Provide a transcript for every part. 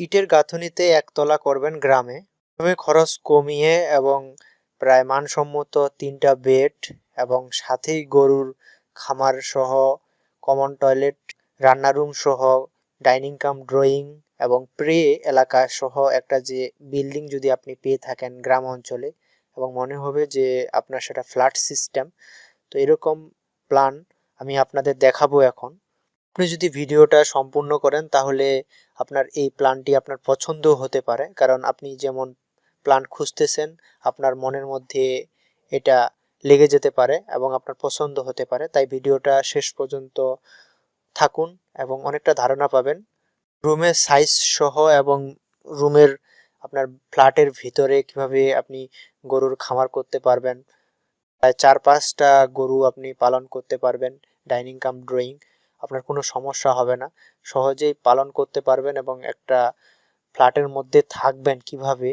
ইটের গাঁথনিতে একতলা করবেন গ্রামে। খরচ কমিয়ে এবং প্রায় মানসম্মত তিনটা বেড এবং সাথেই গরুর খামার সহ কমন টয়লেট রান্নার রুম সহ ডাইনিং কাম ড্রয়িং এবং প্রে এলাকা সহ একটা যে বিল্ডিং যদি আপনি পেয়ে থাকেন গ্রাম অঞ্চলে এবং মনে হবে যে আপনার সেটা ফ্ল্যাট সিস্টেম তো এরকম প্ল্যান আমি আপনাদের দেখাবো এখন। আপনি যদি ভিডিওটা সম্পূর্ণ করেন, তাহলে আপনার এই প্ল্যানটি আপনার পছন্দ হতে পারে। কারণ আপনি যেমন প্ল্যান খুঁজতেছেন, আপনার মনের মধ্যে এটা লেগে যেতে পারে এবং আপনার পছন্দ হতে পারে। তাই ভিডিওটা শেষ পর্যন্ত থাকুন এবং অনেকটা ধারণা পাবেন। রুমের সাইজ সহ এবং রুমের আপনার ফ্ল্যাটের ভিতরে কীভাবে আপনি গরুর খামার করতে পারবেন চার পাঁচটা গরু আপনি পালন করতে পারবেন, ডাইনিং কাম, ড্রয়িং। আপনার কোনো সমস্যা হবে না। সহজেই পালন করতে পারবেন এবং একটা ফ্ল্যাটের মধ্যে থাকবেন কীভাবে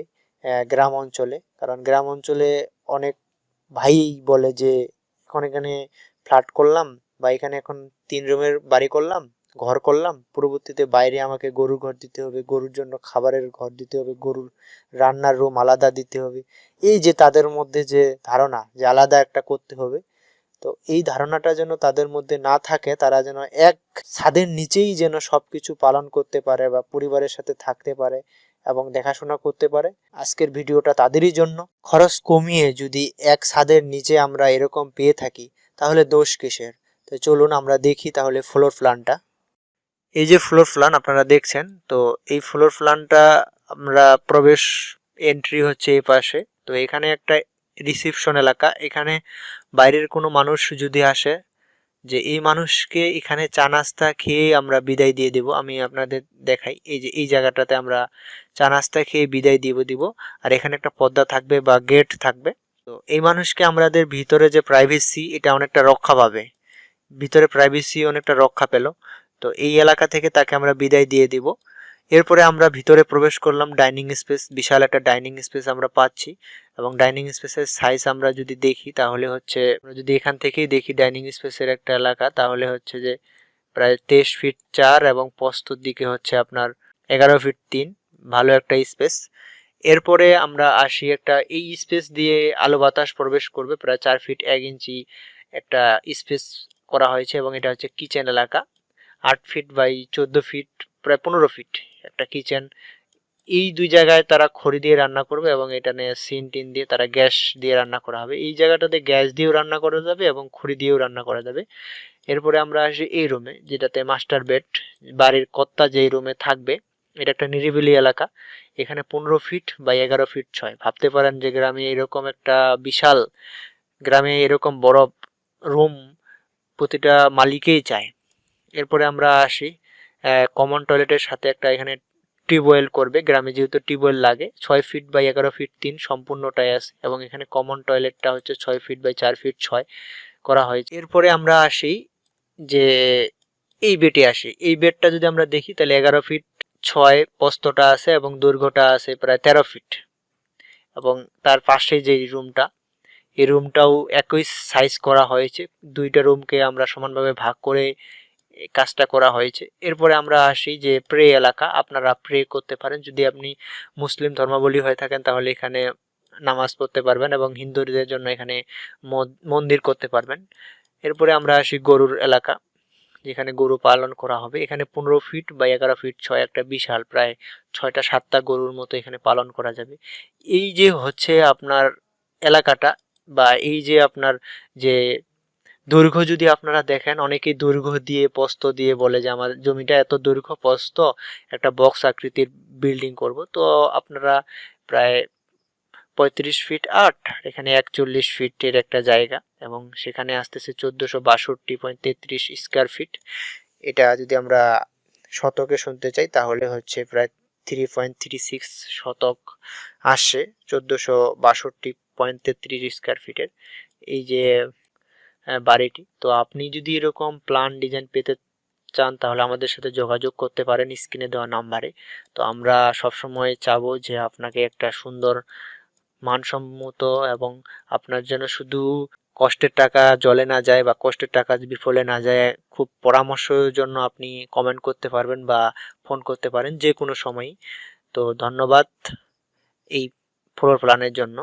গ্রাম অঞ্চলে। কারণ গ্রাম অঞ্চলে অনেক ভাই বলে যে, এখন এখানে ফ্ল্যাট করলাম বা এখানে এখন তিন রুমের বাড়ি করলাম, ঘর করলাম, পরবর্তীতে বাইরে আমাকে গরুর ঘর দিতে হবে, গরুর জন্য খাবারের ঘর দিতে হবে, গরুর রান্নার রুম আলাদা দিতে হবে। এই যে তাদের মধ্যে যে ধারণা যে আলাদা একটা করতে হবে তো এই ধারণাটা যেন তাদের মধ্যে না থাকে, তারা যেন এক ছাদের নিচেই যেন সবকিছু পালন করতে পারে বা পরিবারের সাথে থাকতে পারে এবং দেখাশোনা করতে পারে। আজকের ভিডিওটা তাদেরই জন্য। খরচ কমিয়ে যদি এক ছাদের নিচে আমরা এরকম পেয়ে থাকি, তাহলে দোষ কিসের? তো চলুন আমরা দেখি তাহলে ফ্লোর প্ল্যানটা এই যে ফ্লোর প্ল্যান আপনারা দেখছেন, তো এই ফ্লোর প্ল্যানটা আমরা প্রবেশ এন্ট্রি হচ্ছে এই পাশে তো এখানে একটা রিসিপশন এলাকা। এখানে বাইরের কোনো মানুষ যদি আসে, যে এই মানুষকে এখানে চা নাস্তা খেয়ে আমরা বিদায় দিয়ে দেব, আমি আপনাদের দেখাই। এই যে, এই জায়গাটাতে আমরা চা নাস্তা খেয়ে বিদায় দিব দিব। আর এখানে একটা পর্দা থাকবে বা গেট থাকবে। তো এই মানুষকে আমাদের ভিতরে যে প্রাইভেসি এটা অনেকটা রক্ষা পাবে। ভিতরে প্রাইভেসি অনেকটা রক্ষা পেল। তো এই এলাকা থেকে তাকে আমরা বিদায় দিয়ে দিব। এরপরে আমরা ভিতরে প্রবেশ করলাম ডাইনিং স্পেস, বিশাল একটা ডাইনিং স্পেস আমরা পাচ্ছি। এবং ডাইনিং স্পেসের সাইজ আমরা যদি দেখি, তাহলে হচ্ছে যদি এখান থেকেই দেখি ডাইনিং স্পেসের একটা এলাকা, তাহলে হচ্ছে যে প্রায় তেইশ ফিট চার এবং প্রস্তর দিকে হচ্ছে আপনার এগারো ফিট তিন, ভালো একটা স্পেস। এরপরে আমরা আসি একটা, এই স্পেস দিয়ে আলো বাতাস প্রবেশ করবে, প্রায় চার ফিট এক ইঞ্চি একটা স্পেস করা হয়েছে এবং এটা হচ্ছে কিচেন এলাকা। আট ফিট বাই চোদ্দ ফিট প্রায় পনেরো ফিট একটা কিচেন এই দুই জায়গায় তারা খড়ি দিয়ে রান্না করবে এবং এটা নিয়ে সিন টিন দিয়ে তারা গ্যাস দিয়ে রান্না করা হবে। এই জায়গাটাতে গ্যাস দিয়েও রান্না করা যাবে এবং খড়ি দিয়েও রান্না করা যাবে। এরপরে আমরা আসি এই রুমে যেটাতে মাস্টার বেড বাড়ির কর্তা যেই রুমে থাকবে, এটা একটা নিরিবিলি এলাকা। এখানে পনেরো ফিট বা এগারো ফিট ছয়। ভাবতে পারেন যে গ্রামে এরকম একটা বিশাল, গ্রামে এরকম বড় রুম প্রতিটা মালিকেই চায়। এরপরে আমরা আসি কমন টয়লেটের সাথে একটা এখানে টিউবওয়েল করবে। গ্রামে যেহেতু টিউবওয়েল লাগে, ছয় ফিট বাই এগারো ফিট তিন সম্পূর্ণটাই আছে এবং এখানে কমন টয়লেটটা হচ্ছে ছয় ফিট বাই চার ফিট ছয় করা হয়েছে। এরপরে আমরা আসি যে এই বেডে আসি। এই বেডটা যদি আমরা দেখি, তাহলে এগারো ফিট ছয় প্রস্তটা আছে এবং দৈর্ঘ্যটা আছে প্রায় তেরো ফিট এবং তার পাশে যে রুমটা এই রুমটাও একই সাইজ করা হয়েছে। দুইটা রুমকে আমরা সমানভাবে ভাগ করে কাজটা করা হয়েছে। এরপরে আমরা আসি যে প্রে এলাকা, আপনারা প্রে করতে পারেন। যদি আপনি মুসলিম ধর্মাবলী হয়ে থাকেন, তাহলে এখানে নামাজ পড়তে পারবেন এবং হিন্দুদের জন্য এখানে মন্দির করতে পারবেন। এরপরে আমরা আসি গরুর এলাকা, যেখানে গরু পালন করা হবে। এখানে পনেরো ফিট বা এগারো ফিট ছয় একটা বিশাল, প্রায় ছয়টা সাতটা গরুর মতো এখানে পালন করা যাবে। এই যে হচ্ছে আপনার এলাকাটা বা এই যে আপনার যে দৈর্ঘ্য যদি আপনারা দেখেন, অনেকেই দৈর্ঘ্য দিয়ে প্রস্থ দিয়ে বলে যে, আমার জমিটা এত দৈর্ঘ্য প্রস্থ একটা বক্স আকৃতির বিল্ডিং করব। তো আপনারা প্রায় পঁয়ত্রিশ ফিট আট, এখানে একচল্লিশ ফিটের একটা জায়গা এবং সেখানে আসতেছে চোদ্দোশো বাষট্টি পয়েন্ট তেত্রিশ স্কোয়ার ফিট এটা যদি আমরা শতকে শুনতে চাই, তাহলে হচ্ছে প্রায় থ্রি পয়েন্ট থ্রি সিক্স শতক আসে, চোদ্দোশো বাষট্টি পয়েন্ট তেত্রিশ স্কোয়ার ফিটের এই যে বাড়িটি। তো আপনি যদি এরকম প্ল্যান ডিজাইন পেতে চান, তাহলে আমাদের সাথে যোগাযোগ করতে পারেন স্ক্রিনে দেওয়া নাম্বারে তো আমরা সবসময় চাবো যে আপনাকে একটা সুন্দর, মানসম্মত এবং আপনার যেন শুধু কষ্টের টাকা জলে না যায় বা কষ্টের টাকা বিফলে না যায়, খুব পরামর্শের জন্য আপনি কমেন্ট করতে পারবেন বা ফোন করতে পারেন যে কোনো সময়ই। তো ধন্যবাদ এই ফ্লোর প্ল্যানের জন্য।